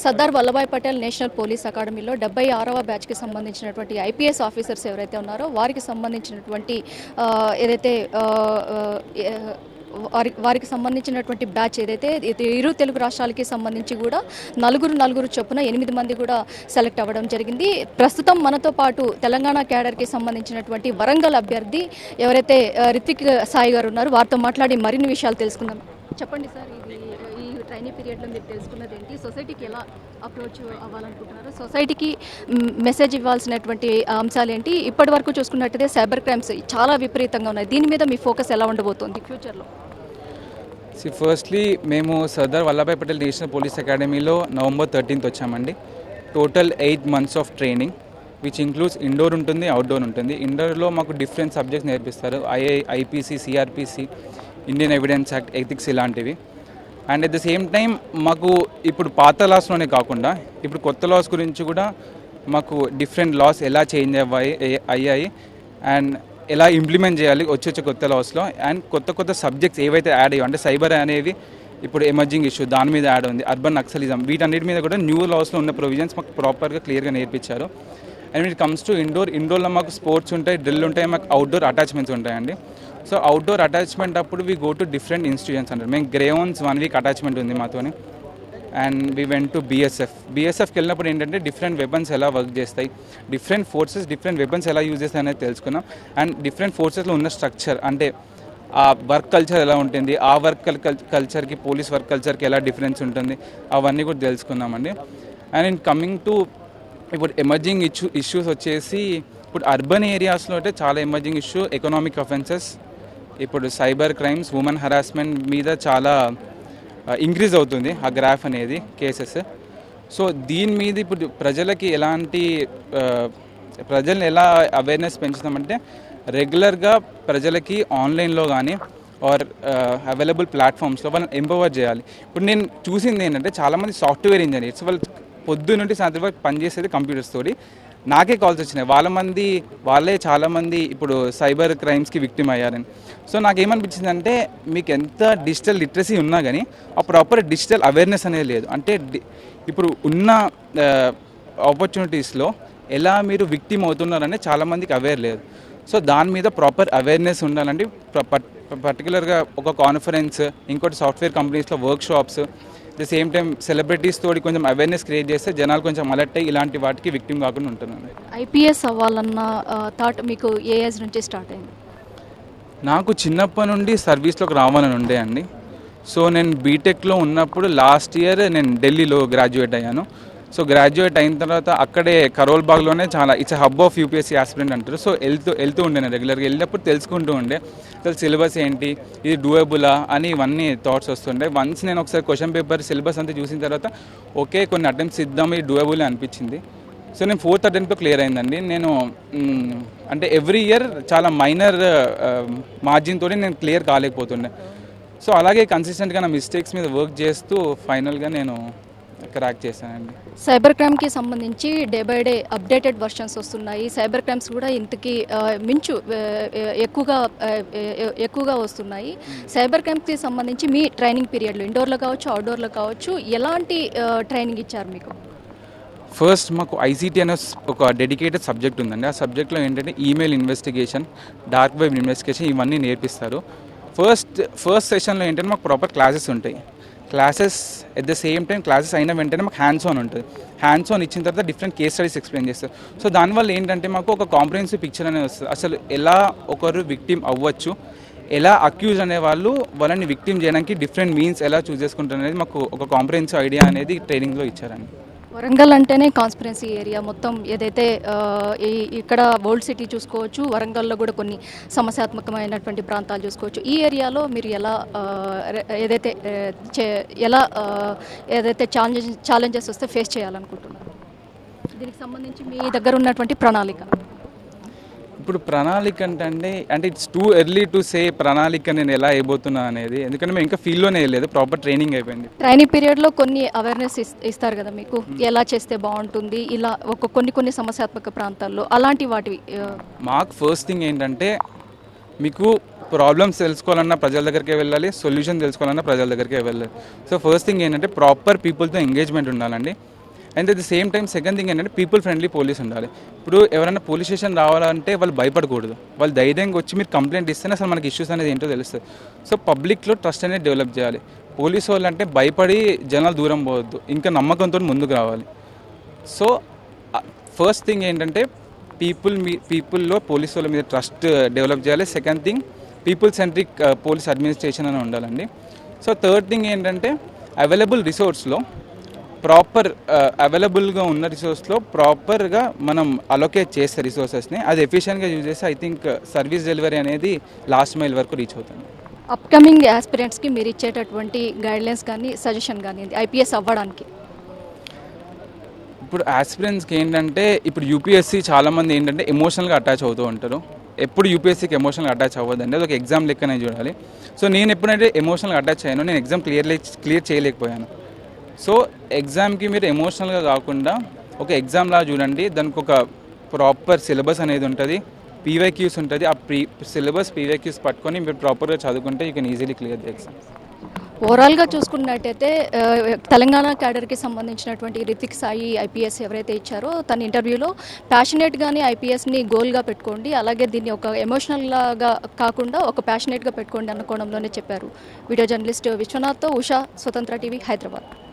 Sardar Vallabhbhai Patel national police అకాడమీలో డెబ్బై ఆరవ బ్యాచ్కి సంబంధించినటువంటి ఐపీఎస్ ఆఫీసర్స్ ఎవరైతే ఉన్నారో వారికి సంబంధించినటువంటి ఏదైతే వారి వారికి సంబంధించినటువంటి బ్యాచ్ ఏదైతే ఇరు తెలుగు రాష్ట్రాలకి సంబంధించి కూడా నలుగురు నలుగురు చొప్పున ఎనిమిది మంది కూడా సెలెక్ట్ అవ్వడం జరిగింది. ప్రస్తుతం మనతో పాటు తెలంగాణ క్యాడర్కి సంబంధించినటువంటి వరంగల్ అభ్యర్థి ఎవరైతే రితిక్ సాయి గారు ఉన్నారో వారితో మాట్లాడి మరిన్ని విషయాలు తెలుసుకుందాం. చెప్పండి సార్. ఇది పీరియడ్లో మీరు తెలుసుకున్నది ఏంటి? సొసైటీకి ఎలా అప్రోచ్ అవ్వాలనుకుంటున్నారు? సొసైటీకి మెసేజ్ ఇవ్వాల్సినటువంటి అంశాలు ఏంటి ఇప్పటి వరకు చూసుకున్నట్టయితే సైబర్ క్రైమ్స్ చాలా విపరీతంగా ఉన్నాయి. దీని మీద మీ ఫోకస్ ఎలా ఉండబోతోంది ఫ్యూచర్లో సి ఫస్ట్లీ మేము సర్దార్ వల్లభాయ్ పటేల్ నేషనల్ పోలీస్ అకాడమీలో నవంబర్ థర్టీన్త్ వచ్చామండి. Total eight months of training which includes indoor ఉంటుంది అవుట్డోర్ ఉంటుంది. ఇండోర్లో మాకు డిఫరెంట్ సబ్జెక్ట్స్ నేర్పిస్తారు. ఐఐ IPC CRPC Indian evidence act ethics ఇలాంటివి. And at the same time మాకు ఇప్పుడు పాత లాస్లోనే కాకుండా ఇప్పుడు కొత్త లాస్ గురించి కూడా మాకు డిఫరెంట్ లాస్ ఎలా చేంజ్ అవ్వాయి అయ్యాయి అండ్ ఎలా ఇంప్లిమెంట్ చేయాలి వచ్చే వచ్చే కొత్త లాస్లో అండ్ కొత్త కొత్త సబ్జెక్ట్స్ ఏవైతే యాడ్ అయ్యో అంటే సైబర్ అనేవి ఇప్పుడు ఎమర్జింగ్ ఇష్యూ దాని మీద యాడ్ ఉంది అర్బన్ నక్సలిజం వీటన్నిటి మీద కూడా న్యూ లాస్లో ఉన్న ప్రొవిజన్స్ మాకు ప్రాపర్గా క్లియర్గా నేర్పించారు. And it comes to indoor ఇండోర్లో మాకు స్పోర్ట్స్ ఉంటాయి డ్రిల్ ఉంటాయి మాకు అవుట్డోర్ అటాచ్మెంట్స్ ఉంటాయండి. సో అవుట్డోర్ అటాచ్మెంట్ అప్పుడు we go to different institutions అంటారు. మేము గ్రేవన్స్ వన్ వీక్ అటాచ్మెంట్ ఉంది మాతోని. And we went to BSF బీఎస్ఎఫ్కి వెళ్ళినప్పుడు ఏంటంటే డిఫరెంట్ వెపన్స్ ఎలా వర్క్ చేస్తాయి డిఫరెంట్ ఫోర్సెస్ డిఫరెంట్ వెపన్స్ ఎలా యూజ్ చేస్తాయి అనేది తెలుసుకున్నాం. అండ్ డిఫరెంట్ ఫోర్సెస్లో ఉన్న స్ట్రక్చర్ అంటే ఆ వర్క్ కల్చర్ ఎలా ఉంటుంది ఆ వర్క్ కల్చర్కి పోలీస్ వర్క్ కల్చర్కి ఎలా డిఫరెన్స్ ఉంటుంది అవన్నీ కూడా తెలుసుకున్నామండి. అండ్ ఇన్ కమింగ్ టు ఇప్పుడు ఎమర్జింగ్ ఇష్యూ ఇష్యూస్ వచ్చేసి ఇప్పుడు అర్బన్ ఏరియాస్లో అయితే చాలా ఎమర్జింగ్ ఇష్యూ ఎకనామిక్ అఫెన్సెస్ ఇప్పుడు సైబర్ క్రైమ్స్ ఉమెన్ హరాస్మెంట్ మీద చాలా ఇంక్రీజ్ అవుతుంది ఆ గ్రాఫ్ అనేది కేసెస్ సో దీని మీద ఇప్పుడు ప్రజలకి ఎలాంటి ప్రజల్ని ఎలా అవేర్నెస్ పెంచుతామంటే రెగ్యులర్గా ప్రజలకి ఆన్లైన్లో కానీ ఆర్ అవైలబుల్ ప్లాట్ఫామ్స్లో వాళ్ళని ఎంపవర్ చేయాలి. ఇప్పుడు నేను చూసింది ఏంటంటే చాలామంది సాఫ్ట్వేర్ ఇంజనీర్స్ వాళ్ళు పొద్దు నుండి సాయంత్రం వరకు పనిచేసేది కంప్యూటర్స్ తోటి నాకే కాల్స్ వచ్చినాయి. వాళ్ళ మంది వాళ్ళే చాలామంది ఇప్పుడు సైబర్ క్రైమ్స్కి విక్టిమ్ అయ్యారని. సో నాకేమనిపించింది అంటే మీకు ఎంత డిజిటల్ లిటరసీ ఉన్నా కానీ ఆ ప్రాపర్ డిజిటల్ అవేర్నెస్ అనేది లేదు. అంటే ఇప్పుడు ఉన్న ఆపర్చునిటీస్లో ఎలా మీరు విక్టిమ్ అవుతున్నారనే చాలామందికి అవేర్ లేదు. సో దాని మీద ప్రాపర్ అవేర్నెస్ ఉండాలంటే పర్టికులర్గా ఒక కాన్ఫరెన్స్ ఇంకోటి సాఫ్ట్వేర్ కంపెనీస్లో work shops the same time celebrities తోటి కొంచెం అవేర్నెస్ క్రియేట్ చేస్తే జనాలు కొంచెం అలర్ట్ అయ్యి ఇలాంటి వాటికి విక్టిమ్ కాకుండా ఉంటున్నాను. ఐపీఎస్ అవ్వాలన్న థాట్ మీకు ఏ ఏజ్ నుంచి స్టార్ట్ అయింది? నాకు చిన్నప్పటి నుండి సర్వీస్లోకి రావాలని ఉండే అండి. సో నేను బీటెక్లో ఉన్నప్పుడు లాస్ట్ ఇయర్ నేను ఢిల్లీలో గ్రాడ్యుయేట్ అయ్యాను. సో గ్రాడ్యుయేట్ అయిన తర్వాత అక్కడే కరోల్ బాగ్లోనే చాలా it's hub of UPSC aspirant అంటారు. సో వెళ్తూ వెళ్తూ ఉండే నేను రెగ్యులర్గా వెళ్ళినప్పుడు తెలుసుకుంటూ ఉండే. అసలు సిలబస్ ఏంటి? ఇది డూయబులా అని ఇవన్నీ థాట్స్ వస్తుండే. వన్స్ నేను ఒకసారి క్వశ్చన్ పేపర్ సిలబస్ అంతా చూసిన తర్వాత ఓకే కొన్ని అటెంప్ట్స్ ఇద్దాం ఇది డూయబుల్ అనిపించింది. సో నేను ఫోర్త్ అటెంప్ట్లో క్లియర్ అయిందండి. నేను అంటే ఎవ్రీ ఇయర్ చాలా మైనర్ మార్జిన్ తోటి నేను క్లియర్ కాలేకపోతుండే. సో అలాగే కన్సిస్టెంట్గా నా మిస్టేక్స్ మీద వర్క్ చేస్తూ ఫైనల్గా నేను క్రాక్ చేశానండి. సైబర్ క్రైమ్కి సంబంధించి day by day updated versions వస్తున్నాయి. సైబర్ క్రైమ్స్ కూడా ఇంతకి మించు ఎక్కువగా ఎక్కువగా వస్తున్నాయి. సైబర్ క్రైమ్కి సంబంధించి మీ ట్రైనింగ్ పీరియడ్లో ఇండోర్లో కావచ్చు అవుట్డోర్లో కావచ్చు ఎలాంటి ట్రైనింగ్ ఇచ్చారు మీకు? ఫస్ట్ మాకు ఐసీటీ అనే ఒక డెడికేటెడ్ సబ్జెక్ట్ ఉందండి. ఆ సబ్జెక్ట్లో ఏంటంటే email investigation dark web investigation ఇవన్నీ నేర్పిస్తారు. ఫస్ట్ ఫస్ట్ సెషన్లో ఏంటంటే మాకు ప్రాపర్ క్లాసెస్ ఉంటాయి. Classes at the same time classes అయిన వెంటనే మాకు హ్యాండ్స్ ఆన్ ఉంటుంది. హ్యాండ్స్ ఆన్ ఇచ్చిన తర్వాత డిఫరెంట్ కేస్ స్టడీస్ ఎక్స్ప్లెయిన్ చేస్తారు. సో దానివల్ల ఏంటంటే మాకు ఒక కాంప్రహెన్సివ్ పిక్చర్ అనేది వస్తుంది. అసలు ఎలా ఒకరు విక్టిమ్ అవ్వచ్చు ఎలా అక్యూజ్ అనే వాళ్ళు వాళ్ళని విక్టిమ్ చేయడానికి డిఫరెంట్ మీన్స్ ఎలా చూస్ చేసుకుంటారు అనేది మాకు ఒక కాంప్రహెన్సివ్ ఐడియా అనేది ట్రైనింగ్లో ఇచ్చారండి. వరంగల్ అంటేనే కాన్స్పిరెన్సీ ఏరియా మొత్తం ఏదైతే ఈ- ఇక్కడ ఓల్డ్ సిటీ చూసుకోవచ్చు వరంగల్లో కూడా కొన్ని సమస్యాత్మకమైనటువంటి ప్రాంతాలు చూసుకోవచ్చు. ఈ ఏరియాలో మీరు ఎలా ఏదైతే చే- ఎలా ఏదైతే ఛాలెంజెస్ ఛాలెంజెస్ వస్తే ఫేస్ చేయాలనుకుంటున్నారు? దీనికి సంబంధించి మీ దగ్గర ఉన్నటువంటి ప్రణాళిక. ఇప్పుడు ప్రణాళిక అంటే అండి అంటే it's too early to say ప్రణాళిక నేను ఎలా అయిపోతున్నా అనేది ఎందుకంటే మేము ఇంకా ఫీల్డ్లోనే వెళ్ళలేదు ప్రాపర్ ట్రైనింగ్ అయిపోయింది. ట్రైనింగ్ పీరియడ్లో కొన్ని అవేర్నెస్ ఇస్తారు కదా మీకు ఎలా చేస్తే బాగుంటుంది ఇలా ఒక కొన్ని కొన్ని సమస్యాత్మక ప్రాంతాల్లో అలాంటి వాటివి మాకు ఫస్ట్ థింగ్ ఏంటంటే మీకు ప్రాబ్లమ్స్ తెలుసుకోవాలన్నా ప్రజల దగ్గరికి వెళ్ళాలి సొల్యూషన్ తెలుసుకోవాలన్నా ప్రజల దగ్గరికి వెళ్ళాలి. సో ఫస్ట్ థింగ్ ఏంటంటే ప్రాపర్ పీపుల్తో ఎంగేజ్మెంట్ ఉండాలండి. And at the same time second thing ఏంటంటే పీపుల్ ఫ్రెండ్లీ పోలీస్ ఉండాలి. ఇప్పుడు ఎవరైనా పోలీస్ స్టేషన్ రావాలంటే వాళ్ళు భయపడకూడదు. వాళ్ళు ధైర్యంగా వచ్చి మీరు కంప్లైంట్ ఇస్తేనే అసలు మనకి ఇష్యూస్ అనేది ఏంటో తెలుస్తుంది. సో పబ్లిక్లో ట్రస్ట్ అనేది డెవలప్ చేయాలి. పోలీస్ వాళ్ళు అంటే భయపడి జనాలు దూరం పోవద్దు. ఇంకా నమ్మకంతో ముందుకు రావాలి. సో ఫస్ట్ థింగ్ ఏంటంటే పీపుల్ మీ పీపుల్లో పోలీస్ వాళ్ళ మీద ట్రస్ట్ డెవలప్ చేయాలి. Second thing people centric police administration అని ఉండాలండి. సో థర్డ్ థింగ్ ఏంటంటే అవైలబుల్ రిసోర్స్లో ప్రాపర్ అవైలబుల్గా ఉన్న రిసోర్స్లో ప్రాపర్గా మనం అలొకేట్ చేస్తే రిసోర్సెస్ని అది ఎఫిషియెంట్గా యూజ్ చేస్తే ఐ థింక్ సర్వీస్ డెలివరీ అనేది లాస్ట్ మైల్ వరకు రీచ్ అవుతుంది. అప్కమింగ్ ఆస్పిరెంట్స్కి మీరు ఇచ్చేటటువంటి గైడ్లైన్స్ కానీ సజెషన్ కానీ ఐపీఎస్ అవ్వడానికి. ఇప్పుడు ఆస్పిరెంట్స్కి ఏంటంటే ఇప్పుడు యూపీఎస్సీ చాలామంది ఏంటంటే ఎమోషనల్గా అటాచ్ అవుతూ ఉంటారు. ఎప్పుడు యూపీఎస్సీకి ఎమోషనల్గా అటాచ్ అవ్వదండి. అది ఒక ఎగ్జామ్ లెక్కనే చూడాలి. సో నేను ఎప్పుడైతే ఎమోషనల్గా అటాచ్ అయ్యానో నేను ఎగ్జామ్ క్లియర్ క్లియర్ చేయలేకపోయాను. సో ఎగ్జామ్కి మీరు ఎమోషనల్గా కాకుండా ఒక ఎగ్జామ్లా చూడండి. దానికి ఒక ప్రాపర్ సిలబస్ అనేది ఉంటుంది. పీవైక్యూస్ ఉంటుంది. ఆ ప్రీ సిలబస్ పీవైక్యూస్ పట్టుకొని మీరు ప్రాపర్గా చదువుకుంటే you can easily clear the exam ఓవరాల్గా చూసుకున్నట్టయితే తెలంగాణ క్యాడర్కి సంబంధించినటువంటి రితిక్ సాయి ఐపీఎస్ ఎవరైతే ఇచ్చారో తన ఇంటర్వ్యూలో ప్యాషనేట్గానే ఐపీఎస్ని గోల్గా పెట్టుకోండి. అలాగే దీన్ని ఒక ఎమోషనల్ లాగా కాకుండా ఒక ప్యాషనేట్గా పెట్టుకోండి అన్న కోణంలోనే చెప్పారు వీడియో జర్నలిస్ట్ విశ్వనాథ్తో ఉషా స్వతంత్ర టీవీ హైదరాబాద్.